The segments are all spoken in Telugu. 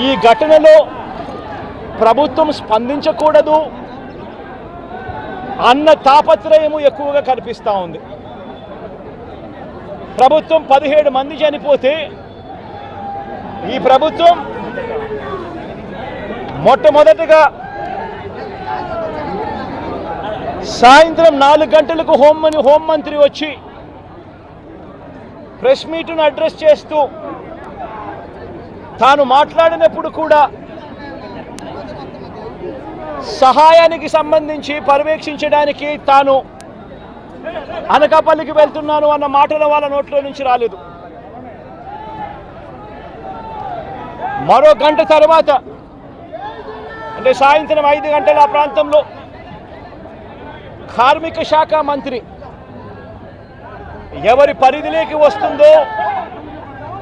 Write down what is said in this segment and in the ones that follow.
ఈ ఘటనలో ప్రభుత్వం స్పందించకూడదు. అన్న తాపత్రయము ఎక్కువగా కనిపిస్తూ ఉంది. ప్రభుత్వం పదిహేడు మంది చనిపోతే ఈ ప్రభుత్వం మొట్టమొదటిగా సాయంత్రం నాలుగు గంటలకు హోం హోంమంత్రి వచ్చి ప్రెస్ మీట్ను అడ్రస్ చేస్తూ తాను మాట్లాడినప్పుడు కూడా సహాయానికి సంబంధించి పర్యవేక్షించడానికి తాను అనకాపల్లికి వెళ్తున్నాను అన్న మాటల వాళ్ళ నోట్లో నుంచి రాలేదు. మరో గంట తర్వాత అంటే సాయంత్రం ఐదు గంటల ఆ ప్రాంతంలో కార్మిక శాఖ మంత్రి ఎవరి పరిధిలోకి వస్తుందో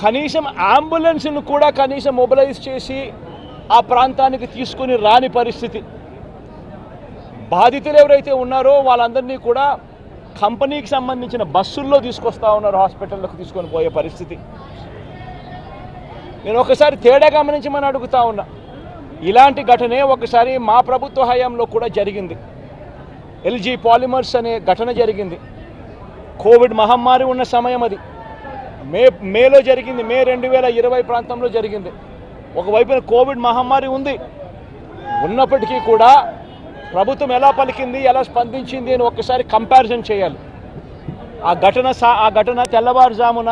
కనీసం అంబులెన్స్ను కూడా కనీసం మొబిలైజ్ చేసి ఆ ప్రాంతానికి తీసుకొని రాని పరిస్థితి. బాధితులు ఎవరైతే ఉన్నారో వాళ్ళందరినీ కూడా కంపెనీకి సంబంధించిన బస్సుల్లో తీసుకొస్తా ఉన్నారు హాస్పిటల్లోకి తీసుకొని పోయే పరిస్థితి. నేను ఒకసారి తేడా గమనించమని అడుగుతా ఉన్నా. ఇలాంటి ఘటనే ఒకసారి మా ప్రభుత్వ హయాంలో కూడా జరిగింది. ఎల్జీ పాలిమర్స్ అనే ఘటన జరిగింది. కోవిడ్ మహమ్మారి ఉన్న సమయం అది. మే మేలో జరిగింది మే రెండు వేల ఇరవై ప్రాంతంలో జరిగింది. ఒకవైపున కోవిడ్ మహమ్మారి ఉంది. ఉన్నప్పటికీ కూడా ప్రభుత్వం ఎలా పలికింది ఎలా స్పందించింది అని ఒక్కసారి కంపారిజన్ చేయాలి. ఆ ఘటన సా ఆ ఘటన తెల్లవారుజామున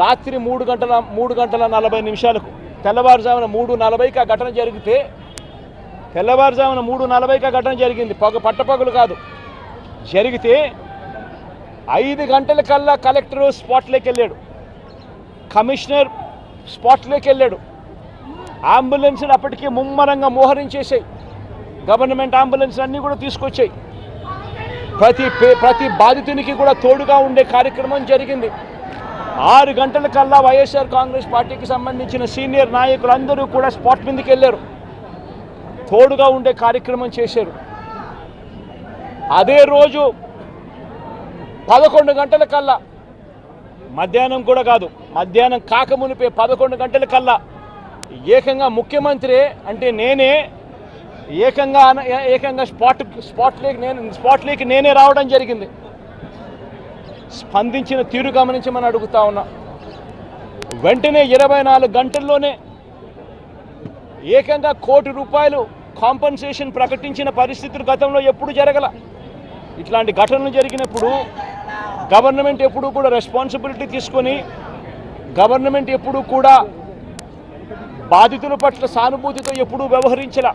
రాత్రి మూడు గంటల మూడు గంటల నలభై నిమిషాలకు తెల్లవారుజామున మూడు నలభైకి ఆ ఘటన జరిగితే తెల్లవారుజామున మూడు నలభైకి ఆ ఘటన జరిగింది. పగ పట్టపగలు కాదు. జరిగితే ఐదు గంటల కల్లా కలెక్టరు స్పాట్లోకి వెళ్ళాడు కమిషనర్ స్పాట్లోకి వెళ్ళాడు అంబులెన్స్ని అప్పటికే ముమ్మరంగా మోహరించేసాయి గవర్నమెంట్ అంబులెన్స్ అన్నీ కూడా తీసుకొచ్చాయి. ప్రతి ప్రతి బాధితునికి కూడా తోడుగా ఉండే కార్యక్రమం జరిగింది. ఆరు గంటల కల్లా వైఎస్ఆర్ కాంగ్రెస్ పార్టీకి సంబంధించిన సీనియర్ నాయకులందరూ కూడా స్పాట్ మీదకి వెళ్ళారు తోడుగా ఉండే కార్యక్రమం చేశారు. అదే రోజు పదకొండు గంటల కల్లా. మధ్యాహ్నం కూడా కాదు మధ్యాహ్నం కాకమునిపే పదకొండు గంటల కల్లా. ఏకంగా ముఖ్యమంత్రి అంటే నేనే ఏకంగా ఏకంగా స్పాట్ స్పాట్లోకి నేను స్పాట్లోకి నేనే రావడం జరిగింది. స్పందించిన తీరు గమనించమని అడుగుతా ఉన్నా. వెంటనే ఇరవై నాలుగు గంటల్లోనే ఏకంగా కోటి రూపాయలు కాంపన్సేషన్ ప్రకటించిన పరిస్థితులు గతంలో ఎప్పుడు జరగల. ఇట్లాంటి ఘటనలు జరిగినప్పుడు గవర్నమెంట్ ఎప్పుడూ కూడా రెస్పాన్సిబిలిటీ తీసుకొని గవర్నమెంట్ ఎప్పుడూ కూడా బాధితుల పట్ల సానుభూతితో ఎప్పుడూ వ్యవహరించల.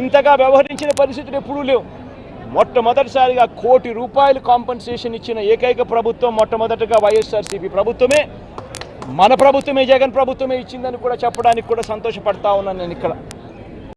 ఇంతగా వ్యవహరించిన పరిస్థితులు ఎప్పుడూ లేవు. మొట్టమొదటిసారిగా కోటి రూపాయలు కాంపన్సేషన్ ఇచ్చిన ఏకైక ప్రభుత్వం మొట్టమొదటగా వైఎస్ఆర్సీపీ ప్రభుత్వమే. మన ప్రభుత్వమే జగన్ ప్రభుత్వమే ఇచ్చిందని కూడా చెప్పడానికి కూడా సంతోషపడతా ఉన్నాను నేను ఇక్కడ.